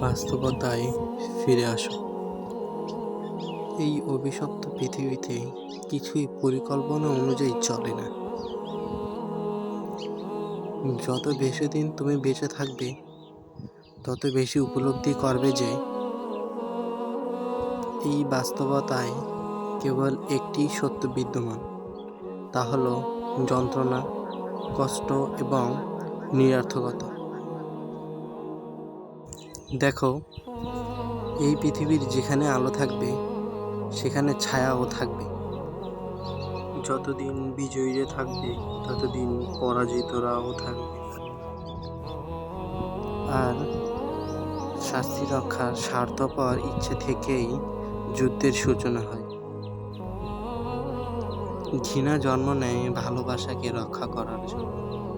বাস্তবতায় ফিরে আসো। এই অভিশপ্ত পৃথিবীতে কিছুই পরিকল্পনা অনুযায়ী চলে না। যত বেশি দিন তুমি বেঁচে থাকবে, তত বেশি উপলব্ধি করবে যে, এই বাস্তবতায় কেবল একটি সত্য বিদ্যমান, তা হলো যন্ত্রণা, কষ্ট এবং নিরর্থকতা। দেখো, এই পৃথিবীর যেখানে আলো থাকবে, সেখানে ছায়াও থাকবে। যতদিন বিজয়ীরা থাকবে, ততদিন পরাজিতরাও থাকবে। আর শাস্তি রক্ষার স্বার্থপর ইচ্ছে থেকেই যুদ্ধের সূচনা হয়। ঘৃণা জন্ম নেয় ভালোবাসাকে রক্ষা করার জন্য।